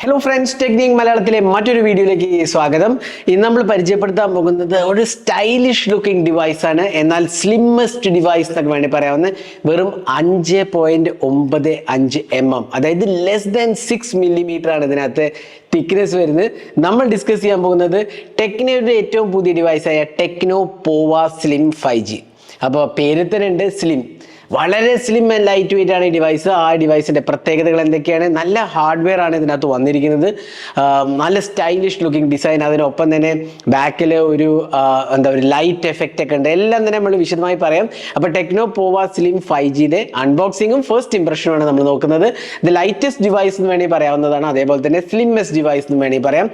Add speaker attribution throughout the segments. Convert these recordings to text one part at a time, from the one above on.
Speaker 1: Hello friends technique മലയാളത്തിലെ മറ്റൊരു വീഡിയോയിലേക്ക് സ്വാഗതം. ഇന്ന് നമ്മൾ പരിചയപ്പെടുത്താൻ പോകുന്നത് ഒരു സ്റ്റൈലിഷ് ലുക്കിംഗ് ഡിവൈസ് ആണ്. എന്നാൽ സ്ലിമ്മസ്റ്റ് ഡിവൈസ് എന്നൊക്കെ വേണ്ടി പറയാവുന്ന വെറും അഞ്ച് പോയിന്റ് ഒമ്പത് അഞ്ച് എം എം. അതായത് ലെസ് ദാൻ സിക്സ് മില്ലിമീറ്റർ ആണ് ഇതിനകത്ത് തിക്നെസ് വരുന്നത്. നമ്മൾ ഡിസ്കസ് ചെയ്യാൻ പോകുന്നത് ടെക്നോയുടെ ഏറ്റവും പുതിയ ഡിവൈസായ Tecno Pova slim five G അപ്പോൾ പേര് തന്നെ ഉണ്ട് സ്ലിം വളരെ സ്ലിം ആൻഡ് ലൈറ്റ് വെയിറ്റ് ആണ് ഈ ഡിവൈസ് ആ ഡിവൈസിന്റെ പ്രത്യേകതകൾ എന്തൊക്കെയാണ്? നല്ല ഹാർഡ്വെയർ ആണ് ഇതിനകത്ത് വന്നിരിക്കുന്നത്. നല്ല സ്റ്റൈലിഷ് ലുക്കിംഗ് ഡിസൈൻ അതിനൊപ്പം തന്നെ ബാക്കിൽ ഒരു എന്താ ഒരു ലൈറ്റ് എഫക്റ്റ് ഒക്കെ ഉണ്ട്. എല്ലാം തന്നെ നമ്മൾ വിശദമായി പറയാം. അപ്പോൾ ടെക്നോ പോവ സ്ലിം ഫൈവ് ജിയുടെ അൺബോക്സിങ്ങും ഫസ്റ്റ് ഇംപ്രഷനുമാണ് നമ്മൾ നോക്കുന്നത്. ഇത് ലൈറ്റസ്റ്റ് ഡിവൈസ് എന്ന് വേണമെങ്കിൽ പറയാവുന്നതാണ്. അതേപോലെ തന്നെ സ്ലിമ്മസ്റ്റ് ഡിവൈസ് എന്ന് വേണമെങ്കിൽ പറയാം.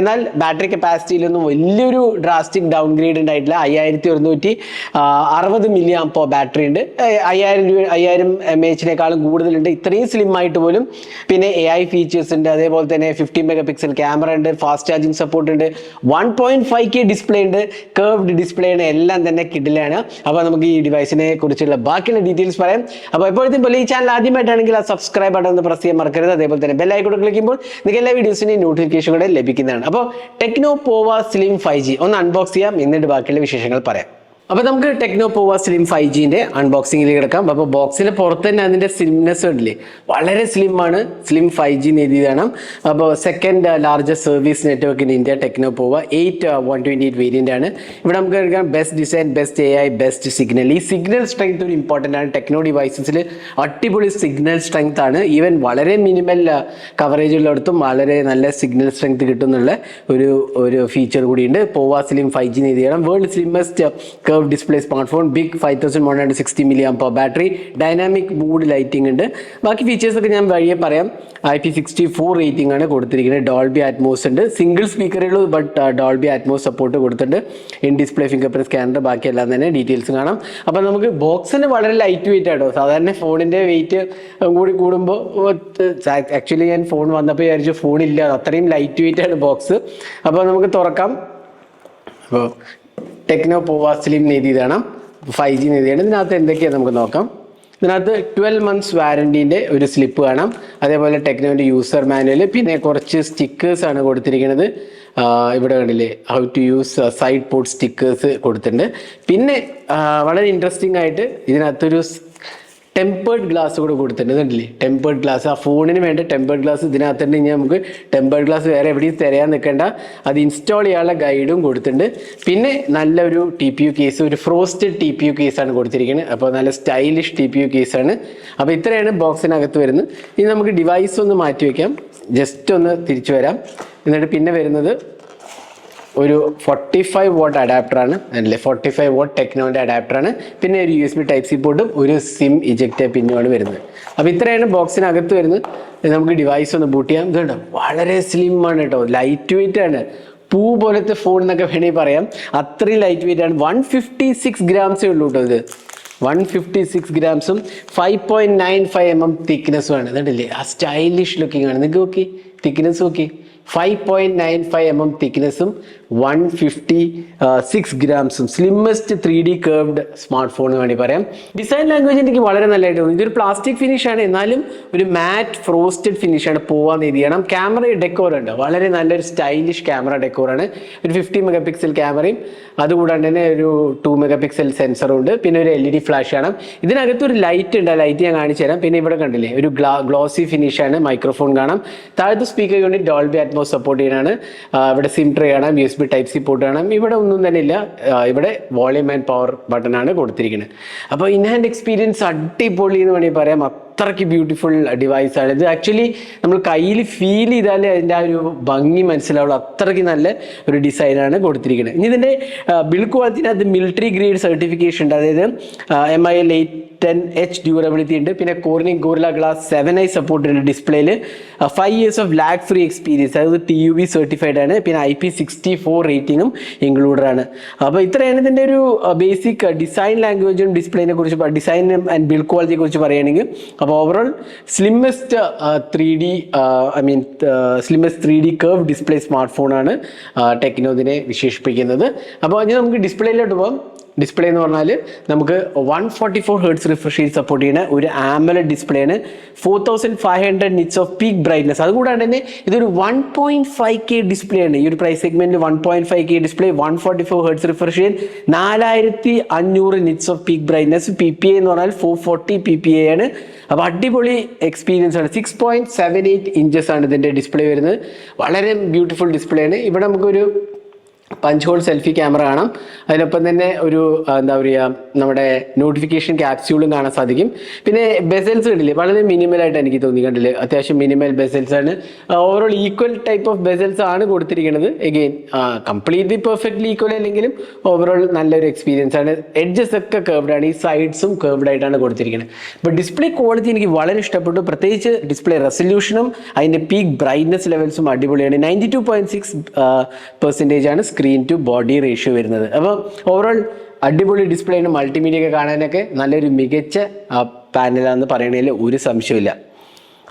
Speaker 1: എന്നാൽ ബാറ്ററി കപ്പാസിറ്റിയിലൊന്നും വലിയൊരു ഡ്രാസ്റ്റിക് ഡൗൺ ഗ്രേഡ് ഉണ്ടായിട്ടില്ല. അയ്യായിരത്തി ഒരുന്നൂറ്റി അറുപത് മില്ലി ബാറ്ററി ഉണ്ട്. അയ്യായിരം രൂപ അയ്യായിരം എം എച്ചിനേക്കാളും കൂടുതലുണ്ട്. ഇത്രയും സ്ലിം ആയിട്ട് പോലും പിന്നെ എ ഐ ഫീച്ചേഴ്സ് ഉണ്ട്. അതേപോലെ തന്നെ ഫിഫ്റ്റി മെഗാ പിക്സൽ ക്യാമറ ഉണ്ട്. ഫാസ്റ്റ് ചാർജിങ് സപ്പോർട്ട് ഉണ്ട്. One point five K display ഉണ്ട്. കേർവ്ഡ് ഡിസ്പ്ലേ ആണ്. എല്ലാം തന്നെ കിഡിലാണ് അപ്പോൾ നമുക്ക് ഈ ഡിവൈസിനെ കുറിച്ചുള്ള ബാക്കിയുള്ള ഡീറ്റെയിൽസ് പറയാം. അപ്പോൾ എപ്പോഴത്തെ പോലെ ഈ ചാനൽ ആദ്യമായിട്ടാണെങ്കിൽ ആ സബ്സ്ക്രൈബ് ബട്ടൺ ഒന്ന് പ്രസ് ചെയ്യാൻ മറക്കരുത്. അതേപോലെ തന്നെ ബെല്ലൈക്കോട്ട് ക്ലിക്ക് ചെയ്യുമ്പോൾ നിങ്ങൾക്ക് എല്ലാ വീഡിയോസിന്റെയും നോട്ടിഫിക്കേഷൻ കൂടെ ലഭിക്കുന്നതാണ്. അപ്പോൾ Tecno Pova slim five G ഒന്ന് അൺബോക്സ് ചെയ്യാം. എന്നിട്ട് ബാക്കിയുള്ള വിശേഷങ്ങൾ പറയാം. അപ്പൊ നമുക്ക് ടെക്നോ പോവ സ്ലിം ഫൈവ് ജിന്റെ അൺബോക്സിംഗിലേക്ക് കിടക്കാം. അപ്പൊ ബോക്സിന്റെ പുറത്ത് തന്നെ അതിന്റെ സ്ലിംനെസ് ഉണ്ടല്ലേ? വളരെ സ്ലിം ആണ്. സ്ലിം ഫൈവ് ജി എഴുതിയതാണ് അപ്പോൾ second largest service network in India Tecno Pova. Eight one twenty eight variant ആണ്. ഇവിടെ നമുക്ക് എടുക്കാം. Best design best A I best signal ഈ സിഗ്നൽ സ്ട്രെങ്ത് ഒരു ഇമ്പോർട്ടന്റ് ആണ്. ടെക്നോ ഡിവൈസസിൽ അടിപൊളി സിഗ്നൽ സ്ട്രെങ്ത് ആണ്. ഈവൻ വളരെ മിനിമൽ കവറേജ് ഉള്ളിടത്തും വളരെ നല്ല സിഗ്നൽ സ്ട്രെങ്ത് കിട്ടുന്നുള്ള ഒരു ഒരു ഫീച്ചർ കൂടിയുണ്ട് Pova slim five G എഴുതിയാണ് world slimmest curve display smart phone big five thousand one hundred sixty milli amp battery dynamic mood lighting ഉണ്ട്. ബാക്കി ഫീച്ചേഴ്സ് ഒക്കെ ഞാൻ വഴിയെ പറയാം. I P sixty four rating ആണ് കൊടുത്തിരിക്കുന്നത്. ഡോൾബി അറ്റ്മോസ് ഉണ്ട്. സിംഗിൾ സ്പീക്കറുള്ളൂ ബട്ട് ഡോൾബി അറ്റ്മോസ് സപ്പോർട്ട് കൊടുത്തിട്ടുണ്ട് in display finger print scanner ബാക്കി എല്ലാം തന്നെ ഡീറ്റെയിൽസ് കാണാം. അപ്പോൾ നമുക്ക് ബോക്സിന് വളരെ ലൈറ്റ് വെയിറ്റ് ആട്ടോ. സാധാരണ ഫോണിന്റെ വെയിറ്റ് കൂടി കൂടുമ്പോൾ ആക്ച്വലി ഞാൻ ഫോൺ വന്നപ്പോൾ വിചാരിച്ചു ഫോണില്ല അത്രയും ലൈറ്റ് വെയിറ്റ് ആണ് ബോക്സ് അപ്പോൾ നമുക്ക് തുറക്കാം. അപ്പോൾ ടെക്നോ പോവാ സ്ലിം എഴുതിയതാണ് ഫൈവ് ജി എഴുതിയാണ് ഇതിനകത്ത് എന്തൊക്കെയാണ് നമുക്ക് നോക്കാം? ഇതിനകത്ത് ട്വൽവ് മന്ത്സ് വാരണ്ടീന്റെ ഒരു സ്ലിപ്പ് കാണാം. അതേപോലെ ടെക്നോന്റെ യൂസർ മാനുവൽ പിന്നെ കുറച്ച് സ്റ്റിക്കേഴ്സ് ആണ് കൊടുത്തിരിക്കുന്നത്. ഇവിടെ കണ്ടില്ലേ? How to use side port stickers കൊടുത്തിട്ടുണ്ട്. പിന്നെ വളരെ ഇൻട്രസ്റ്റിംഗ് ആയിട്ട് ഇതിനകത്തൊരു ടെമ്പേർഡ് ഗ്ലാസ് കൂടെ കൊടുത്തിട്ടുണ്ട്. കണ്ടില്ലേ? ടെമ്പേർഡ് ഗ്ലാസ് ആ ഫോണിന് വേണ്ട ടെമ്പേർഡ് ഗ്ലാസ് ഇതിനകത്ത് തന്നെ ഇനി നമുക്ക് ടെമ്പേർഡ് ഗ്ലാസ് വേറെ എവിടെയും തിരയാൻ നിൽക്കേണ്ട. അത് ഇൻസ്റ്റാൾ ചെയ്യാനുള്ള ഗൈഡും കൊടുത്തിട്ടുണ്ട്. പിന്നെ നല്ലൊരു ടി പി യു കേസ് ഒരു ഫ്രോസ്റ്റഡ് ടി പി യു കേസാണ് കൊടുത്തിരിക്കുന്നത്. അപ്പോൾ നല്ല സ്റ്റൈലിഷ് ടി പി യു കേസാണ് അപ്പോൾ ഇത്രയാണ് ബോക്സിനകത്ത് വരുന്നത്. ഇനി നമുക്ക് ഡിവൈസ് ഒന്ന് മാറ്റി വയ്ക്കാം. ജസ്റ്റ് ഒന്ന് തിരിച്ചു വരാം. എന്നിട്ട് പിന്നെ വരുന്നത് ഒരു ഫോർട്ടി ഫൈവ് വോട്ട് അഡാപ്റ്ററാണ് അല്ലേ? ഫോർട്ടി ഫൈവ് വോട്ട് അഡാപ്റ്റർ ആണ്. പിന്നെ ഒരു U S B type C പോർട്ടും ഒരു സിം ഇജക്റ്റ് പിന്നുമാണ് വരുന്നത്. അപ്പോൾ ഇത്രയാണ് ബോക്സിനകത്ത് വരുന്നത്. നമുക്ക് ഡിവൈസ് ഒന്ന് ബൂട്ട് ചെയ്യാം. ഇതുണ്ട് വളരെ സ്ലിം ആണ് കേട്ടോ. ലൈറ്റ് വെയിറ്റ് ആണ്. പൂ പോലത്തെ ഫോൺ എന്നൊക്കെ വേണമെങ്കിൽ പറയാം. അത്രയും ലൈറ്റ് വെയിറ്റ് ആണ്. വൺ ഫിഫ്റ്റി സിക്സ് ഗ്രാംസേ ഉള്ളൂ കേട്ടോ ഇത്. One fifty six ഗ്രാംസും five point nine five M M തിക്നെസ്സും ആണ്. ഇതുണ്ടല്ലേ ആ സ്റ്റൈലിഷ് ലുക്കിംഗ് ആണ്. നിങ്ങൾക്ക് നോക്കി. തിക്നെസ് നോക്കി. Five point nine five M M തിക്നെസ്സും one fifty six ഗ്രാംസും slimmest three D curved smart phone വേണ്ടി പറയാം. ഡിസൈൻ ലാംഗ്വേജ് എനിക്ക് വളരെ നല്ലതായിട്ട് തോന്നി. ഇതൊരു പ്ലാസ്റ്റിക് ഫിനിഷ് ആണ്. എന്നാലും ഒരു മാറ്റ് ഫ്രോസ്റ്റഡ് ഫിനിഷ് ആണ് പോവാൻ എഴുതിയാണ് ക്യാമറ ഡെക്കോർ ഉണ്ട്. വളരെ നല്ലൊരു സ്റ്റൈലിഷ് ക്യാമറ ഡെക്കോറാണ് ഒരു ഫിഫ്റ്റി മെഗാ പിക്സൽ ക്യാമറയും അതുകൂടാണ്ട് തന്നെ ഒരു ടു മെഗാ പിക്സൽ സെൻസറും ഉണ്ട്. പിന്നെ ഒരു എൽ ഇ ഡി ഫ്ലാഷ് ആണ്. ഇതിനകത്ത് ഒരു ലൈറ്റ് ഉണ്ട്. ആ ലൈറ്റ് ഞാൻ കാണിച്ചു തരാം പിന്നെ ഇവിടെ കണ്ടില്ലേ ഒരു ഗ്ലാ ഗ്ലോസി ഫിനിഷ് ആണ്. മൈക്രോഫോൺ കാണാം. താഴത്തെ speaker unit Dolby Atmos support ചെയ്യാനാണ്. ഇവിടെ സിം ട്രേ കാണാം U S B type C port കാണാം ഇവിടെ ഒന്നും തന്നെ ഇല്ല. ഇവിടെ വോളിയം ആൻഡ് പവർ ബട്ടൺ ആണ് കൊടുത്തിരിക്കുന്നത്. അപ്പോൾ ഇൻ ഹാൻഡ് എക്സ്പീരിയൻസ് അടിപൊളി എന്ന് വേണമെങ്കിൽ പറയാം. അത്രയ്ക്ക് ബ്യൂട്ടിഫുൾ ഡിവൈസാണ് ഇത് ആക്ച്വലി നമ്മൾ കയ്യിൽ ഫീൽ ചെയ്താലേ അതിന്റെ ആ ഒരു ഭംഗി മനസ്സിലാവുള്ളൂ. അത്രയ്ക്ക് നല്ല ഒരു ഡിസൈനാണ് കൊടുത്തിരിക്കുന്നത്. ഇനി ഇതിന്റെ ബിൽഡ് ക്വാളിറ്റിനകത്ത് മിലിറ്ററി ഗ്രേഡ് സർട്ടിഫിക്കേഷൻ ഉണ്ട്. അതായത് M I L eight ten H durability ഉണ്ട്. പിന്നെ Corning Gorilla glass seven I support ഉണ്ട് ഡിസ്പ്ലേയിൽ five years of lag free experience അതായത് ടി യു ബി സർട്ടിഫൈഡ് ആണ്. പിന്നെ ഐ പി സിക്സ്റ്റി ഫോർ റേറ്റിംഗും ഇൻക്ലൂഡഡ് ആണ്. അപ്പോൾ ഇത്രയാണ് ഇതിന്റെ ഒരു ബേസിക് ഡിസൈൻ ലാംഗ്വേജും ഡിസ്പ്ലേനെ കുറിച്ച് ഡിസൈൻ ആൻഡ് ബിൽഡ് ക്വാളിറ്റിയെ കുറിച്ച് പറയുകയാണെങ്കിൽ അപ്പോൾ overall slimmest three D I mean slimmest three D curve display smart ഫോണാണ് ടെക്നോ ഇതിനെ വിശേഷിപ്പിക്കുന്നത്. അപ്പോൾ ഇനി നമുക്ക് ഡിസ്പ്ലേയിലോട്ട് പോകാം. ഡിസ്പ്ലേ എന്ന് പറഞ്ഞാൽ നമുക്ക് one forty four hertz refresh ചെയ്ത് സപ്പോർട്ട് ചെയ്യുന്ന ഒരു ആമലഡ് ഡിസ്പ്ലേ ആണ്. Four thousand five hundred nits of peak brightness അതുകൂടാണ്ട് തന്നെ ഇതൊരു one point five K display ആണ്. ഈ ഒരു പ്രൈസ് സെഗ്മെന്റിൽ one point five K display one forty four hertz refresh ചെയ്യാൻ നാലായിരത്തി അഞ്ഞൂറ് nits of peak brightness P P A എന്ന് പറഞ്ഞാൽ four forty P P A ആണ്. അപ്പോൾ അടിപൊളി എക്സ്പീരിയൻസ് ആണ്. Six point seven eight inches ആണ് ഇതിന്റെ ഡിസ്പ്ലേ വരുന്നത്. വളരെ ബ്യൂട്ടിഫുൾ ഡിസ്പ്ലേ ആണ്. ഇവിടെ നമുക്കൊരു പഞ്ച് ഹോൾ സെൽഫി ക്യാമറ കാണാം. അതിനൊപ്പം തന്നെ ഒരു എന്താ പറയുക നമ്മുടെ നോട്ടിഫിക്കേഷൻ ക്യാപ്സ്യൂളും കാണാൻ സാധിക്കും. പിന്നെ ബെസൽസ് കണ്ടില്ലേ? വളരെ മിനിമൽ ആയിട്ട് എനിക്ക് തോന്നി കണ്ടില്ലേ? അത്യാവശ്യം മിനിമൽ ബെസൽസ് ആണ്. Overall equal type of bezels ആണ് കൊടുത്തിരിക്കുന്നത് എഗെയിൻ കംപ്ലീറ്റ്ലി പെർഫെക്റ്റ്ലി ഈക്വൽ അല്ലെങ്കിലും ഓവറോൾ നല്ലൊരു എക്സ്പീരിയൻസ് ആണ്. എഡ്ജസ് ഒക്കെ കേർവ്ഡ് ആണ്. ഈ സൈഡ്സും കേർവ്ഡ് ആയിട്ടാണ് കൊടുത്തിരിക്കുന്നത് അപ്പോൾ ഡിസ്പ്ലേ ക്വാളിറ്റി എനിക്ക് വളരെ ഇഷ്ടപ്പെട്ടു. പ്രത്യേകിച്ച് ഡിസ്പ്ലേ റെസൊല്യൂഷനും അതിന്റെ പീക്ക് ബ്രൈറ്റ്നസ് ലെവൽസും അടിപൊളിയാണ്. Ninety two point six percentage ആണ് സ്ക്രീൻ ടു ബോഡി റേഷ്യോ വരുന്നത്. അപ്പോൾ ഓവറോൾ അടിപൊളി ഡിസ്പ്ലേ ആണ്. മൾട്ടിമീഡിയ ഒക്കെ കാണാനൊക്കെ നല്ലൊരു മികച്ച പാനലാണെന്ന് പറയണതിൽ ഒരു സംശയമില്ല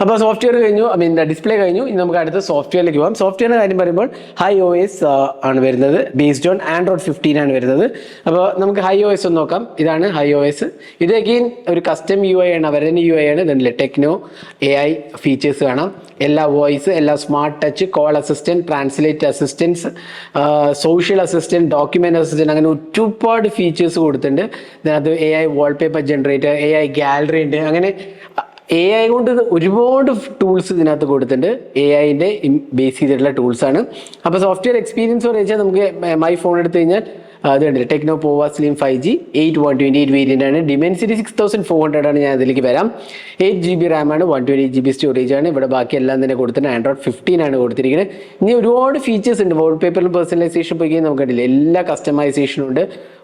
Speaker 1: അപ്പോൾ സോഫ്റ്റ്വെയർ കഴിഞ്ഞു ഐ മീൻ ഡിസ്പ്ലേ കഴിഞ്ഞു. ഇനി നമുക്ക് അടുത്ത സോഫ്റ്റ്വെയറിലേക്ക് പോകാം. സോഫ്റ്റ്വെയറിന്റെ കാര്യം പറയുമ്പോൾ ഹൈ ഒ എസ് ആണ് വരുന്നത്. ബേസ്ഡ് ഓൺ ആൻഡ്രോയിഡ് ഫിഫ്റ്റീൻ ആണ് വരുന്നത്. അപ്പോൾ നമുക്ക് ഹൈ ഒ എസ് ഒന്ന് നോക്കാം. ഇതാണ് ഹൈ ഒ എസ് ഇത് അഗെയിൻ ഒരു കസ്റ്റം യു ഐ ആണ് അവരുടെ യു ഐ ആണ്. ഇതല്ലേ ടെക്നോ എ ഐ ഫീച്ചേഴ്സ് കാണാം. എല്ലാ വോയിസ് എല്ലാ smart touch call assistant translate assistance social assistant document assistant അങ്ങനെ ഒരുപാട് ഫീച്ചേഴ്സ് കൊടുത്തിട്ടുണ്ട്. ഇതിനകത്ത് A I wallpaper generator A I gallery ഉണ്ട്. അങ്ങനെ എ ഐ കൊണ്ട് ഒരുപാട് ടൂൾസ് ഇതിനകത്ത് കൊടുത്തിട്ടുണ്ട്. എ ഐന്റെ ബേസ് ചെയ്തിട്ടുള്ള ടൂൾസാണ് അപ്പോൾ സോഫ്റ്റ്വെയർ എക്സ്പീരിയൻസ് എന്ന് വെച്ചാൽ നമുക്ക് മൈ ഫോൺ എടുത്തു കഴിഞ്ഞാൽ അത് കണ്ടില്ല? Tecno Pova slim five G eight one twenty eight variant ആണ്. Dimensity six thousand four hundred ആണ് ഞാൻ അതിലേക്ക് വരാം. എയ്റ്റ് ജി ബി റാം ആണ് one twenty G B storage ആണ്. ഇവിടെ ബാക്കി എല്ലാം തന്നെ കൊടുത്തിട്ട് ആൻഡ്രോയിഡ് ഫിഫ്റ്റീൻ ആണ് കൊടുത്തിരിക്കുന്നത്. ഇനി ഒരുപാട് ഫീച്ചേഴ്സ് ഉണ്ട്. വാൾപേപ്പറിൽ പേഴ്സണലൈസേഷൻ പോയി നമുക്ക് കണ്ടില്ല എല്ലാ കസ്റ്റമൈസേഷനും ഉണ്ട്.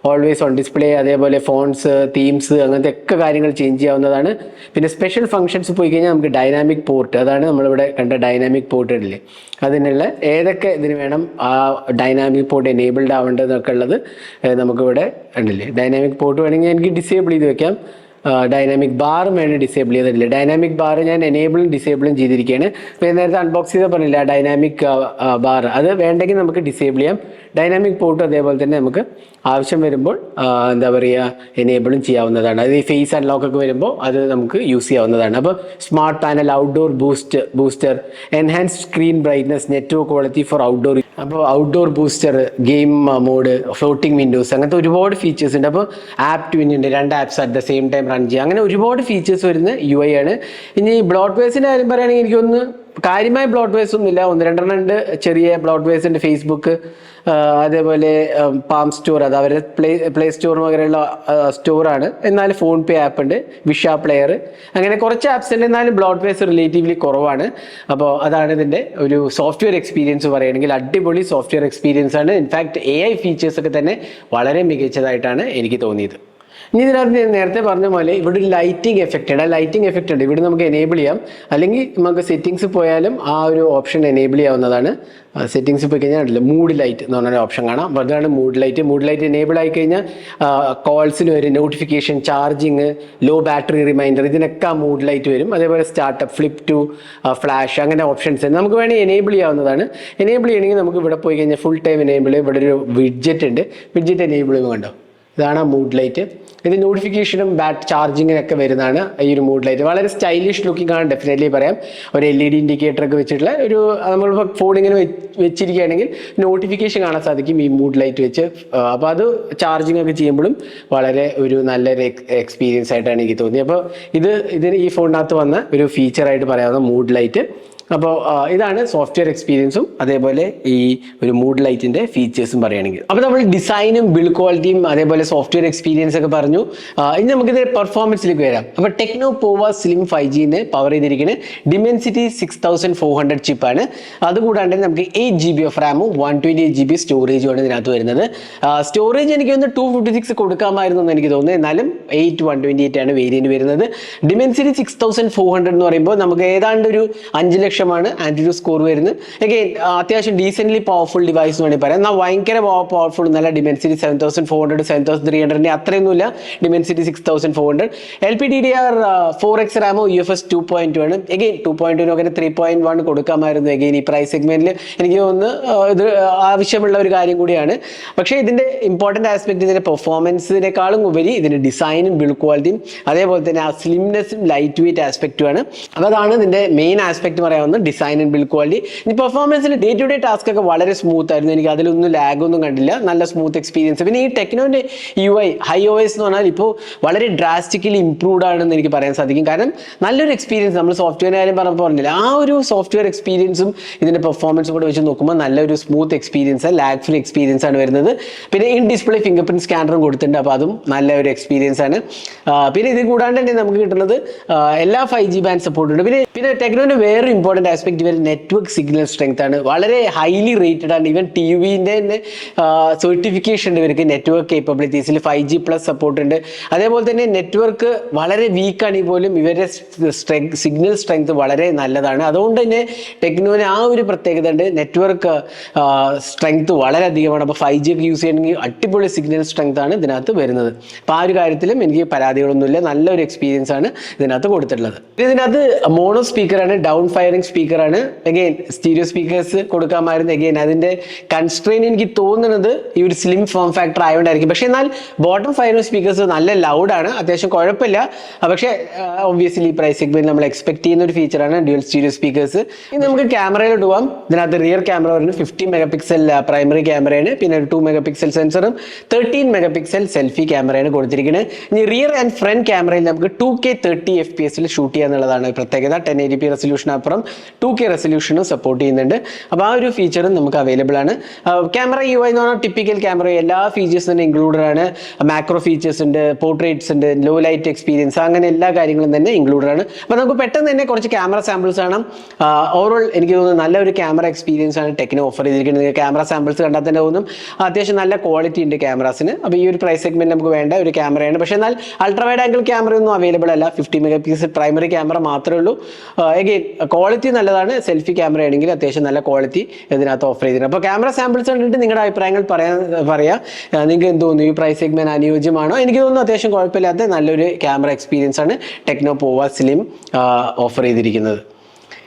Speaker 1: ഓൾവേസ് ഓൺ ഡിസ്പ്ലേ അതേപോലെ ഫോൺസ് തീംസ് അങ്ങനത്തെ ഒക്കെ കാര്യങ്ങൾ ചേഞ്ച് ചെയ്യാവുന്നതാണ്. പിന്നെ സ്പെഷ്യൽ ഫംഗ്ഷൻസ് പോയി കഴിഞ്ഞാൽ നമുക്ക് ഡൈനാമിക് പോർട്ട് അതാണ് നമ്മളിവിടെ കണ്ട ഡൈനാമിക് പോർട്ട് ഇല്ലേ? അതിനുള്ള ഏതൊക്കെ ഇതിന് വേണം ആ ഡൈനാമിക് പോർട്ട് എനേബിൾഡ് ആവേണ്ടതെന്നൊക്കെ ഉള്ളത് നമുക്കിവിടെ ഉണ്ടല്ലേ ഡൈനാമിക് പോർട്ട് വേണമെങ്കിൽ എനിക്ക് ഡിസേബിൾ ചെയ്ത് വെക്കാം. ഡൈനാമിക് ബാറും വേണം ഡിസേബിൾ ചെയ്തിട്ടില്ല ഡൈനാമിക് ബാർ ഞാൻ എനേബിളും ഡിസേബിളും ചെയ്തിരിക്കുകയാണ്. ഇപ്പോൾ നേരത്തെ അൺബോക്സ് ചെയ്താൽ പറഞ്ഞില്ല ഡൈനാമിക് ബാർ അത് വേണ്ടെങ്കിൽ നമുക്ക് ഡിസേബിൾ ചെയ്യാം. ഡൈനാമിക് പോർട്ടും അതേപോലെ തന്നെ നമുക്ക് ആവശ്യം വരുമ്പോൾ എന്താ പറയുക എനേബിളും ചെയ്യാവുന്നതാണ്. അത് ഈ ഫേസ് അൺലോക്ക് ഒക്കെ വരുമ്പോൾ അത് നമുക്ക് യൂസ് ചെയ്യാവുന്നതാണ്. അപ്പോൾ smart panel outdoor boost booster enhance screen brightness network quality for outdoor അപ്പോൾ outdoor booster game mode floating windows അങ്ങനത്തെ ഒരുപാട് ഫീച്ചേഴ്സ് ഉണ്ട്. അപ്പോൾ ആപ്പ് ട്വിൻ ഉണ്ട് രണ്ട് apps at the same time run ചെയ്യുക അങ്ങനെ ഒരുപാട് ഫീച്ചേഴ്സ് വരുന്ന യു ഐ ആണ്. ഇനി ബ്ലോഡ് വേസിന്റെ കാര്യം പറയുകയാണെങ്കിൽ എനിക്കൊന്ന് കാര്യമായ ബ്ലോഡ് വേസ് ഒന്നുമില്ല. ഒന്ന് രണ്ടെണ്ണം ഉണ്ട്. ചെറിയ ബ്ലോഡ് വേസ് ഉണ്ട്. ഫേസ്ബുക്ക് അതേപോലെ പാം സ്റ്റോർ അത് അവരുടെ പ്ലേ പ്ലേ സ്റ്റോർ അങ്ങനെയുള്ള സ്റ്റോറാണ് എന്നാലും ഫോൺ പേ ആപ്പ് ഉണ്ട്. വിഷ പ്ലെയർ അങ്ങനെ കുറച്ച് ആപ്സ് ഉണ്ട്. എന്നാലും ബ്ലോഡ് വേസ് റിലേറ്റീവ്ലി കുറവാണ്. അപ്പോൾ അതാണ് ഇതിന്റെ ഒരു സോഫ്റ്റ്വെയർ എക്സ്പീരിയൻസ് പറയുകയാണെങ്കിൽ അടിപൊളി സോഫ്റ്റ്വെയർ എക്സ്പീരിയൻസ് ആണ്. ഇൻഫാക്ട് എ ഐ ഫീച്ചേഴ്സൊക്കെ തന്നെ വളരെ മികച്ചതായിട്ടാണ് എനിക്ക് തോന്നിയത്. ഇനി ഇതിനകത്ത് നേരത്തെ പറഞ്ഞ പോലെ ഇവിടെ ഒരു ലൈറ്റിംഗ് എഫക്റ്റ് ഉണ്ട്. ആ ലൈറ്റിംഗ് എഫക്റ്റ് ഉണ്ട്. ഇവിടെ നമുക്ക് എനേബിൾ ചെയ്യാം. അല്ലെങ്കിൽ നമുക്ക് സെറ്റിങ്സ് പോയാലും ആ ഒരു ഓപ്ഷൻ എനേബിൾ ചെയ്യാവുന്നതാണ്. സെറ്റിങ്സ് പോയി കഴിഞ്ഞാൽ ഉണ്ടല്ലോ മൂഡ് ലൈറ്റ് എന്ന് പറഞ്ഞൊരു ഓപ്ഷൻ കാണാം. അതാണ് mood light mood light enable ആയി കഴിഞ്ഞാൽ കോൾസിന് വരും. Notification charging low battery reminder ഇതിനൊക്കെ ആ മൂഡ് ലൈറ്റ് വരും. അതേപോലെ സ്റ്റാർട്ടപ്പ് ഫ്ലിപ്പ് ടു ഫ്ലാഷ് അങ്ങനെ ഓപ്ഷൻസ് നമുക്ക് വേണമെങ്കിൽ എനേബിൾ ചെയ്യാവുന്നതാണ്. എനേബിൾ ചെയ്യണമെങ്കിൽ നമുക്ക് ഇവിടെ പോയി കഴിഞ്ഞാൽ ഫുൾ ടൈം എനേബിൾ ഇവിടെ ഒരു വിഡ്ജറ്റ് ഉണ്ട്. വിഡ്ജറ്റ് എനേബിൾ ചെയ്യുമ്പോൾ കണ്ടോ? ഇതാണ് ആ മൂഡ് ലൈറ്റ് ഇത് നോട്ടിഫിക്കേഷനും ബാറ്റ് ചാർജിങ്ങിനൊക്കെ വരുന്നതാണ് ഈ ഒരു മൂഡ് ലൈറ്റ് വളരെ സ്റ്റൈലിഷ് ലുക്കിംഗ് ആണ് ഡെഫിനറ്റ്ലി പറയാം. ഒരു എൽ ഇ ഡി ഇൻഡിക്കേറ്റർ ഒക്കെ വെച്ചിട്ടുള്ള ഒരു നമ്മൾ ഫോൺ ഇങ്ങനെ വെച്ചിരിക്കുകയാണെങ്കിൽ നോട്ടിഫിക്കേഷൻ കാണാൻ സാധിക്കും ഈ മൂഡ് ലൈറ്റ് വെച്ച്. അപ്പോൾ അത് ചാർജിങ് ഒക്കെ ചെയ്യുമ്പോഴും വളരെ ഒരു നല്ലൊരു എക്സ്പീരിയൻസ് ആയിട്ടാണ് എനിക്ക് തോന്നിയത്. അപ്പോൾ ഇത് ഇതിന് ഈ ഫോണിനകത്ത് വന്ന ഒരു ഫീച്ചറായിട്ട് പറയാവുന്ന മൂഡ് ലൈറ്റ് അപ്പോൾ ഇതാണ് സോഫ്റ്റ്വെയർ എക്സ്പീരിയൻസും അതേപോലെ ഈ ഒരു മൂഡ് ലൈറ്റിന്റെ ഫീച്ചേഴ്സും പറയുകയാണെങ്കിൽ. അപ്പോൾ നമ്മൾ ഡിസൈനും ബിൽഡ് ക്വാളിറ്റിയും അതേപോലെ സോഫ്റ്റ്വെയർ എക്സ്പീരിയൻസ് ഒക്കെ പറഞ്ഞു. ഇനി നമുക്കിത് പെർഫോമൻസിലേക്ക് വരാം. അപ്പോൾ ടെക്നോ പോവ സ്ലിം ഫൈവ് ജിന്ന് പവർ ചെയ്തിരിക്കുന്നത് Dimensity six thousand four hundred ചിപ്പാണ് അതുകൂടാണ്ട് നമുക്ക് എയ്റ്റ് ജി ബി ഓഫ് റാമും one twenty eight G B സ്റ്റോറേജുമാണ് ഇതിനകത്ത് വരുന്നത്. സ്റ്റോറേജ് എനിക്ക് ഒന്ന് ടു ഫിഫ്റ്റി സിക്സ് കൊടുക്കാമായിരുന്നു എന്ന് എനിക്ക് തോന്നുന്നു. എന്നാലും എയ്റ്റ് വൺ ട്വന്റി എയ്റ്റ് ആണ് വേരിയന്റ് വരുന്നത്. Dimensity six thousand four hundred എന്ന് പറയുമ്പോൾ നമുക്ക് ഏതാണ്ട് ഒരു അഞ്ച് ലക്ഷം ലക്ഷമാണ് ആൻഡ്രോയിഡ് സ്കോർ വരുന്നത് അഗെയിൻ അത്യാവശ്യം ഡീസെന്റ്ലി പവർഫുൾ ഡിവൈസ് എന്ന് വേണമെങ്കിൽ പറയാം. എന്നാൽ ഭയങ്കര പവർഫുൾ നല്ല Dimensity seven thousand four hundred seven thousand three ഹൺഡ്രഡിന്റെ അത്രയൊന്നുമില്ല. Dimensity six thousand four hundred L P D D R four X റാമോ U F S two point two ആണ്. Again two point two അങ്ങനെ three point one കൊടുക്കാമായിരുന്നു. Again ഈ price സെഗ്മെന്റിൽ എനിക്ക് തോന്നുന്നു ഇത് ആവശ്യമുള്ള ഒരു കാര്യം കൂടിയാണ്. പക്ഷേ ഇതിന്റെ ഇമ്പോർട്ടന്റ് ആസ്പെക്ട് ഇതിന്റെ പെർഫോമൻസിനേക്കാളും ഉപരി ഇതിന്റെ ഡിസൈനും ബിൽഡ് ക്വാളിറ്റിയും അതേപോലെ തന്നെ ആ സ്ലിംനെസ്സും ലൈറ്റ് വെയിറ്റ് ആസ്പെക്റ്റുമാണ് അപ്പോൾ അതാണ് ഇതിന്റെ മെയിൻ ആസ്പെക്ട് പറയാവുന്നത്. ഡിസൈൻ ആൻഡ് ബിൽഡ് ക്വാളിറ്റി ഇനി പെർഫോമൻസിൽ ഡേ ടു ഡേ ടാസ്ക് ഒക്കെ വളരെ സ്മൂത്ത് ആയിരുന്നു. എനിക്ക് അതിലൊന്നും ലാഗ് ഒന്നും കണ്ടില്ല. നല്ല സ്മൂത്ത് എക്സ്പീരിയൻസ് പിന്നെ ഈ ടെക്നോന്റെ U I high O S എന്ന് പറഞ്ഞാൽ ഇപ്പോൾ വളരെ ഡ്രാസ്റ്റിക്കലി ഇംപ്രൂവ്ഡ് ആണെന്ന് എനിക്ക് പറയാൻ സാധിക്കും. കാരണം നല്ലൊരു എക്സ്പീരിയൻസ് നമ്മൾ സോഫ്റ്റ്വെയർ കാര്യം പറഞ്ഞപ്പോൾ പറഞ്ഞില്ല ആ ഒരു സോഫ്റ്റ്വെയർ എക്സ്പീരിയൻസും ഇതിന്റെ പെർഫോമൻസും കൂടെ വെച്ച് നോക്കുമ്പോൾ നല്ലൊരു smooth experience lag free experience ആണ് വരുന്നത്. പിന്നെ ഇൻ ഡിസ്പ്ലേ ഫിംഗർ പ്രിന്റ് സ്കാനറും കൊടുത്തിട്ടുണ്ട്. അപ്പോൾ അതും നല്ല ഒരു എക്സ്പീരിയൻസ് ആണ് പിന്നെ ഇത് കൂടാണ്ട് തന്നെ നമുക്ക് കിട്ടുന്നത് എല്ലാ ഫൈവ് ജി ബാൻഡ് സപ്പോർട്ടുണ്ട് പിന്നെ പിന്നെ ടെക്നോന്റെ വേറെ ഇമ്പോർട്ടന്റ് ആസ്പെക്ട് ഇവർ നെറ്റ്വർക്ക് സിഗ്നൽ സ്ട്രെങ്ത് ആണ്. വളരെ ഹൈലി റേറ്റഡ് ആണ്. ഈവൻ ടി വിന്റെ തന്നെ സർട്ടിഫിക്കേഷൻ ഉണ്ട് ഇവർക്ക് നെറ്റ്വർക്ക് കേപ്പബിലിറ്റീസിൽ ഫൈവ് ജി പ്ലസ് സപ്പോർട്ട് ഉണ്ട്. അതേപോലെ തന്നെ നെറ്റ്വർക്ക് വളരെ വീക്ക് ആണെങ്കിൽ പോലും ഇവരുടെ സ്ട്രെങ് സിഗ്നൽ സ്ട്രെങ്ത് വളരെ നല്ലതാണ്. അതുകൊണ്ട് തന്നെ ടെക്നോന് ആ ഒരു പ്രത്യേകത ഉണ്ട്. നെറ്റ്വർക്ക് സ്ട്രെങ്ത് വളരെ അധികമാണ്. അപ്പോൾ ഫൈവ് ജി ഒക്കെ യൂസ് ചെയ്യണമെങ്കിൽ അടിപൊളി സിഗ്നൽ സ്ട്രെങ്ത് ആണ് ഇതിനകത്ത് വരുന്നത്. അപ്പോൾ ആ ഒരു കാര്യത്തിലും എനിക്ക് പരാതികളൊന്നുമില്ല. നല്ലൊരു എക്സ്പീരിയൻസ് ആണ് ഇതിനകത്ത് കൊടുത്തിട്ടുള്ളത്. ഇതിനകത്ത് മോണോ സ്പീക്കറാണ് ഡൗൺ ഫയറിംഗ് സ്പീക്കറാണ് അഗെയിൻ സ്റ്റീരിയോ സ്പീക്കേഴ്സ് കൊടുക്കാമായിരുന്നു. അഗെയിൻ അതിന്റെ കൺസ്ട്രെയിൻ എനിക്ക് തോന്നുന്നത് ഈ ഒരു സ്ലിം ഫോം ഫാക്ടർ ആയതുകൊണ്ടായിരിക്കും പക്ഷെ എന്നാൽ ബോട്ടം ഫയറിംഗ് സ്പീക്കേഴ്സ് നല്ല ലൗഡാണ് അത്യാവശ്യം കുഴപ്പമില്ല. പക്ഷേ ഒബ്വിയസ്ലി പ്രൈസ് സെഗ്മെന്റ് നമ്മൾ എക്സ്പെക്ട് ചെയ്യുന്ന ഒരു ഫീച്ചറാണ് ഡ്യുവൽ സ്റ്റീരിയോ സ്പീക്കേഴ്സ് ഇനി നമുക്ക് ക്യാമറയിലോട്ട് പോകാം ഇതിനകത്ത് റിയർ ക്യാമറ വരുന്നത് ഫിഫ്റ്റി മെഗാ പിക്സൽ പ്രൈമറി ക്യാമറയാണ് പിന്നെ ഒരു ടു മെഗാ പിക്സൽ സെൻസറും തേർട്ടീൻ മെഗാ പിക്സൽ സെൽഫി ക്യാമറയാണ് കൊടുത്തിരിക്കുന്നത്. ഇനി റിയർ ആൻഡ് ഫ്രണ്ട് ക്യാമറയിൽ നമുക്ക് two K thirty F P എസിൽ ഷൂട്ട് ചെയ്യാന്നുള്ളതാണ് പ്രത്യേകത. Ten A D P resolution അപ്പുറം. ടു കെ റെസൊല്യൂഷനും സപ്പോർട്ട് ചെയ്യുന്നുണ്ട്. അപ്പോൾ ആ ഒരു ഫീച്ചറും നമുക്ക് അവൈലബിൾ ആണ്. ക്യാമറ യു എന്ന് പറഞ്ഞാൽ ടിപ്പിക്കൽ ക്യാമറ എല്ലാ ഫീച്ചേഴ്സും തന്നെ ഇൻക്ലൂഡഡ് ആണ്. മാക്രോ ഫീച്ചേഴ്സ് ഉണ്ട് പോർട്രേറ്റ്സ് ഉണ്ട് ലോ ലൈറ്റ് എക്സ്പീരിയൻസ് അങ്ങനെ എല്ലാ കാര്യങ്ങളും തന്നെ ഇൻക്ലൂഡഡ് ആണ്. അപ്പോൾ നമുക്ക് പെട്ടെന്ന് തന്നെ കുറച്ച് ക്യാമറ സാമ്പിൾസ് കാണാം. ഓവറോൾ എനിക്ക് തോന്നുന്നു നല്ലൊരു ക്യാമറ എക്സ്പീരിയൻസ് ആണ് ടെക്നോ ഓഫർ ചെയ്തിരിക്കുന്നത്. ക്യാമറ സാമ്പിൾസ് കണ്ടാൽ തന്നെ തോന്നും. അത്യാവശ്യം നല്ല ക്വാളിറ്റി ഉണ്ട് ക്യാമറാസിന് അപ്പോൾ ഈ ഒരു പ്രൈസ് സെഗ്മെന്റ് നമുക്ക് വേണ്ട ഒരു ക്യാമറയാണ് പക്ഷേ എന്നാൽ അൾട്രാ വൈഡ് ആംഗിൾ ക്യാമറ ഒന്നും അവൈലബിൾ അല്ല. Fifty mega pixel primary camera മാത്രമേ ഉള്ളൂ. എഗെയിൻ ക്വാളിറ്റി നല്ലതാണ്. സെൽഫി ക്യാമറ ആണെങ്കിൽ അത്യാവശ്യം നല്ല ക്വാളിറ്റി ഇതിനകത്ത് ഓഫർ ചെയ്തിട്ടുണ്ട്. അപ്പോൾ ക്യാമറ സാമ്പിൾസ് കണ്ടിട്ട് നിങ്ങളുടെ അഭിപ്രായങ്ങൾ പറയാൻ പറയാം. നിങ്ങൾക്ക് എന്ത് തോന്നുന്നു? ഈ പ്രൈസ് സെഗ്മെന്റ് അനുയോജ്യമാണോ? എനിക്ക് തോന്നുന്നു അത്യാവശ്യം കുഴപ്പമില്ലാത്ത നല്ലൊരു ക്യാമറ എക്സ്പീരിയൻസ് ആണ് ടെക്നോ പോവ സ്ലിം ഓഫർ ചെയ്തിരിക്കുന്നത്.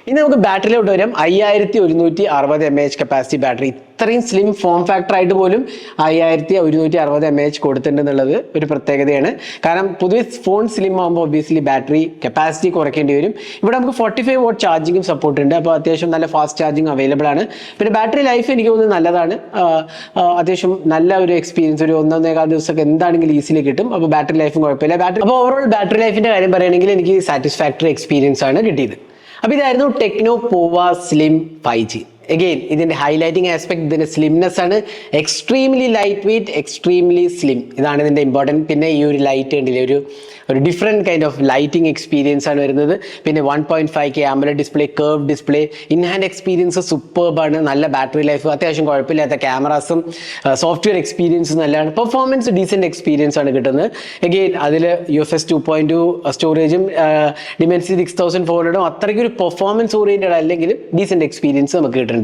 Speaker 1: ഇനി നമുക്ക് ബാറ്ററിയിലോട്ട് വരാം. അയ്യായിരത്തി ഒരുന്നൂറ്റി അറുപത് എം എച്ച് കപ്പാസിറ്റി ബാറ്ററി ഇത്രയും സ്ലിം ഫോം ഫാക്ടർ ആയിട്ട് പോലും അയ്യായിരത്തി ഒരുന്നൂറ്റി അറുപത് എം എച്ച് കൊടുത്തിട്ടുണ്ടെന്നുള്ളത് ഒരു പ്രത്യേകതയാണ്. കാരണം പൊതുവെ ഫോൺ സ്ലിം ആകുമ്പോൾ ഒബിയസ്ലി ബാറ്ററി കപ്പാസിറ്റി കുറയ്ക്കേണ്ടി വരും. ഇവിടെ നമുക്ക് ഫോർട്ടി ഫൈവ് വോട്ട് ചാർജിങ്ങും സപ്പോർട്ട് ഉണ്ട്. അപ്പോൾ അത്യാവശ്യം നല്ല ഫാസ്റ്റ് ചാർജിങ് അവൈലബിൾ ആണ്. പിന്നെ ബാറ്ററി ലൈഫ് എനിക്ക് തോന്നുന്നത് നല്ലതാണ്. അത്യാവശ്യം നല്ല ഒരു എക്സ്പീരിയൻസ് ഒരു ഒന്നൊന്നേകാൽ ദിവസമൊക്കെ എന്താണെങ്കിലും ഈസിലി കിട്ടും. അപ്പോൾ ബാറ്ററി ലൈഫും കുഴപ്പമില്ല. ബാറ്ററി അപ്പോൾ ഓവറോൾ ബാറ്ററി ലൈഫിന്റെ കാര്യം പറയുകയാണെങ്കിൽ എനിക്ക് സാറ്റിസ്ഫാക്ടറി എക്സ്പീരിയൻസ് ആണ് കിട്ടിയത്. അപ്പോൾ ഇതായിരുന്നു Tecno Pova slim five G. Again ഇതിന്റെ ഹൈലൈറ്റിംഗ് ആസ്പെക്ട് ഇതിന്റെ സ്ലിംനെസ് ആണ്. Extremely light weight extremely slim ഇതാണ് ഇതിന്റെ ഇമ്പോർട്ടന്റ് പിന്നെ ഈ ഒരു ലൈറ്റ് ഉണ്ടല്ലേ ഒരു ഒരു different kind of lighting experience ആണ് വരുന്നത്. പിന്നെ one point five K AMOLED display curve display in hand experience superb ആണ്. നല്ല ബാറ്ററി ലൈഫ് അത്യാവശ്യം കുഴപ്പമില്ലാത്ത ക്യാമറാസും സോഫ്റ്റ്വെയർ എക്സ്പീരിയൻസ് നല്ലതാണ്. പെർഫോമൻസ് ഡീസെന്റ് എക്സ്പീരിയൻസ് ആണ് കിട്ടുന്നത്. എഗെയിൻ അതിൽ U F S two point two സ്റ്റോറേജും ഡിമെൻസി സിക്സ് തൗസൻഡ് ഫോർ ഹൺഡ്രഡും അത്രയ്ക്ക് ഒരു പെർഫോമൻസ് ഓറിയന്റഡ് അല്ലെങ്കിലും ഡീസെന്റ് എക്സ്പീരിയൻസ് നമുക്ക് കിട്ടുന്നുണ്ട്.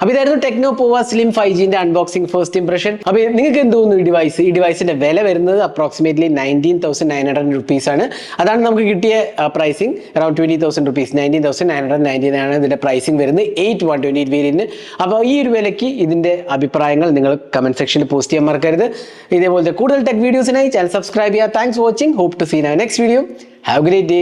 Speaker 1: അപ്പോൾ ഇതായിരുന്നു ടെക്നോ പോവ സ്ലിം ഫൈവ് ജിന്റെ അൺബോക്സിംഗ് ഫസ്റ്റ് ഇംപ്രഷൻ അപ്പോൾ നിങ്ങൾക്ക് എന്ത് തോന്നുന്നു ഈ ഡിവൈസ് ഈ ഡിവൈസിന്റെ വില വരുന്നത് approximately nineteen thousand nine hundred rupees ആണ്. അതാണ് നമുക്ക് കിട്ടിയ pricing around twenty thousand rupees nineteen thousand nine hundred nineteen ആണ് ഇതിന്റെ പ്രൈസിംഗ് വരുന്നത്. Eight one twenty eight variant അപ്പോൾ ഈ ഒരു വിലയ്ക്ക് ഇതിന്റെ അഭിപ്രായങ്ങൾ നിങ്ങൾ കമന്റ് സെക്ഷനിൽ പോസ്റ്റ് ചെയ്യാൻ മറക്കരുത്. ഇതേപോലത്തെ കൂടുതൽ ടെക് വീഡിയോസിനായി ചാനൽ സബ്സ്ക്രൈബ് ചെയ്യുക. Thanks watching hope to see next video have great day